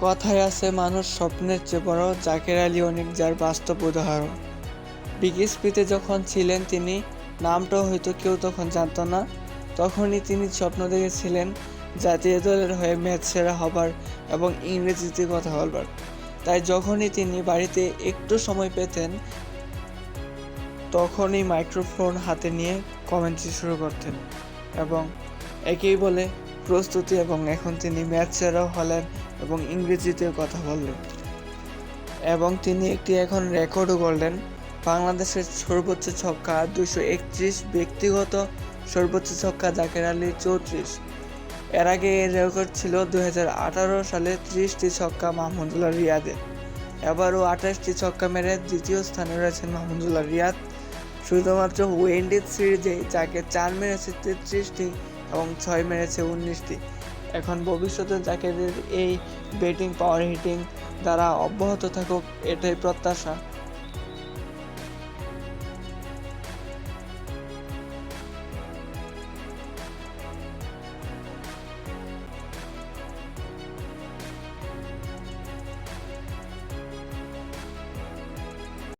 কথায় আছে, মানুষ স্বপ্নের চেয়ে বড়। জাকের আলী অনেক যার বাস্তব উদাহরণ। বিকেএসপিতে যখন ছিলেন তিনি, নামটাও হয়তো কেউ তখন জানত না। তখনই তিনি স্বপ্ন দেখেছিলেন জাতীয় দলের হয়ে ম্যাচ সেরা হবার এবং ইংরেজিতে কথা বলবার। তাই যখনই তিনি বাড়িতে একটু সময় পেতেন, তখনই মাইক্রোফোন হাতে নিয়ে কমেন্ট্রি শুরু করতেন এবং একেই বলে প্রস্তুতি এবং এখন তিনি ম্যাচ সেরাও হলেন এবং ইংরেজিতেও কথা বললেন। এবং তিনি একটি এখন রেকর্ডও করলেন বাংলাদেশের সর্বোচ্চ ছক্কা দুশো একত্রিশ, ব্যক্তিগত সর্বোচ্চ ছক্কা জাকের আলী চৌত্রিশ। এর আগে এর রেকর্ড ছিল দুই হাজার আঠারো সালে ত্রিশটি ছক্কা মাহমুদুল্লাহ রিয়াদের। এবারও আঠাশটি ছক্কা মেরে দ্বিতীয় স্থানে রয়েছেন মাহমুদুল্লাহ রিয়াদ। শুধুমাত্র ওয়েন্ডিজ সিরিজে যাকে চার মেরেছে তেত্রিশটি এবং ছয় মেরেছে উনিশটি। এখন ভবিষ্যতে জাকেরের এই ব্যাটিং পাওয়ার হিটিং দ্বারা অব্যাহত থাকুক, এটাই প্রত্যাশা।